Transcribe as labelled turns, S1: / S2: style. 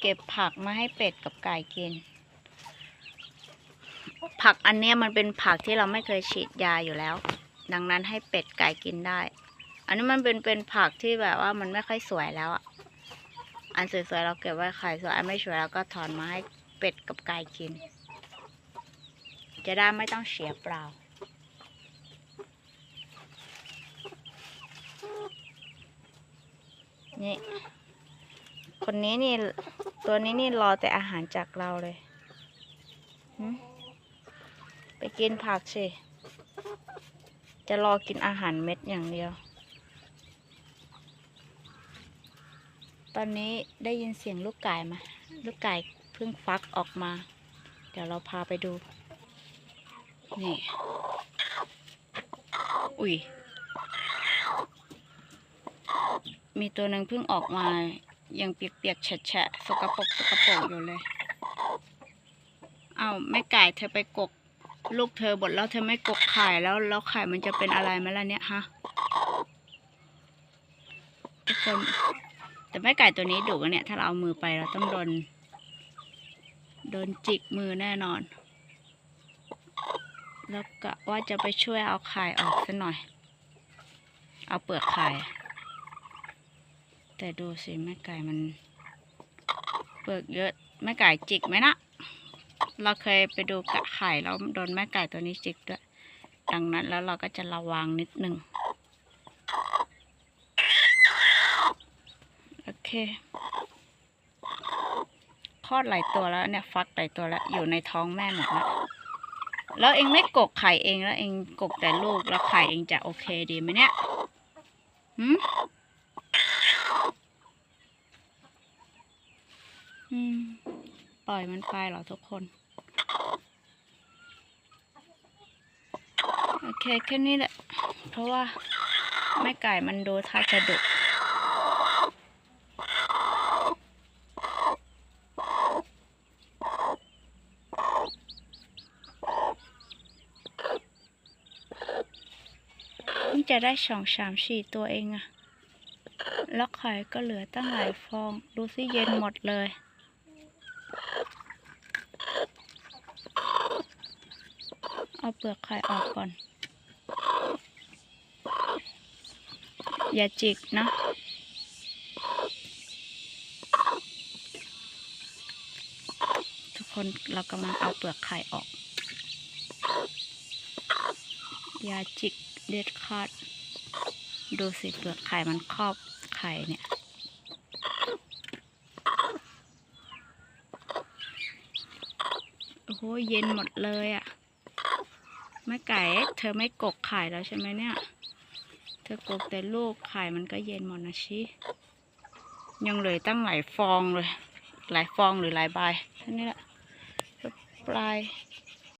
S1: เก็บผักมาให้เป็ดกับไก่กิน ผักอันเนี้ยมันเป็นผักที่เราไม่เคยฉีดยาอยู่แล้ว ดังนั้นให้เป็ดไก่กินได้ อันนี้มันเป็นเป็นผักที่แบบว่ามันไม่ค่อยสวยแล้วอะอันสวยๆเราเก็บไว้ขายสวยอันไม่สวยเราก็ถอนมาให้เป็ดกับไก่กิน จะได้ไม่ต้องเสียเปล่านี่ คนนี้นี่ ตัวนี้นี่รอแต่อาหารจากเราเลย ไปกินผักสิ จะรอกินอาหารเม็ดอย่างเดียว ตอนนี้ได้ยินเสียงลูกไก่มา ลูกไก่เพิ่งฟักออกมา เดี๋ยวเราพาไปดู นี่ อุ้ยมีตัวหนึ่งเพิ่งออกมา ยังเปียกๆแฉะๆสกปรกสกปรกอยู่เลย เอา้าแม่ไก่เธอไปกก ลูกเธอบดแล้วเธอไม่กกไข่แล้วแล้วไข่มันจะเป็นอะไรไหมล่ะเนี่ยฮะทุกคนแต่แม่ไก่ตัวนี้ดุอะเนี่ย ถ้าเราเอามือไปเราต้องโดน โดนจิกมือแน่นอน แล้วก็ว่าจะไปช่วยเอาไข่ออกสัหน่อย เอาเปลือกไข่ แต่ดูสิแม่ไก่มันเปลือกเยอะแม่ไก่จิกไหมนะเราเคยไปดูกะไข่แล้วโดนแม่ไก่ตัวนี้จิกด้วยดังนั้นแล้วเราก็จะระวังนิดนึงโอเคคลอดหลายตัวแล้วเนี่ยฟักหลายตัวแล้วอยู่ในท้องแม่หมดแล้วแล้วเองไม่กกไข่เองแล้วเองกกแต่ลูกแล้วไข่เองจะโอเคดีไหมเนี่ยหืมอืม ปล่อยมันไปเหรอทุกคน โอเค แค่นี้แหละ เพราะว่าแม่ไก่มันดูท่าจะดุจะได้สองสามสี่ตัวเองอะ แล้วไข่ก็เหลือตั้งหลายฟอง ดูสิเย็นหมดเลย เอาเปลือกไข่ออกก่อน อย่าจิกนะทุกคนเรากำลังเอาเปลือกไข่ออก อย่าจิกเด็ดขาด ดูสิเปลือกไข่มันครอบไข่เนี่ย โอ้โหเย็นหมดเลยอะ่ะแม่ไก่ เธอไม่กกไข่แล้วใช่ไหมเนี่ย เธอกกแต่ลูกไข่มันก็เย็นหมดนะชิยังเลือตั้งหลายฟองเลย หลายฟองหรือหลายใบแค่นี้แหละปลาย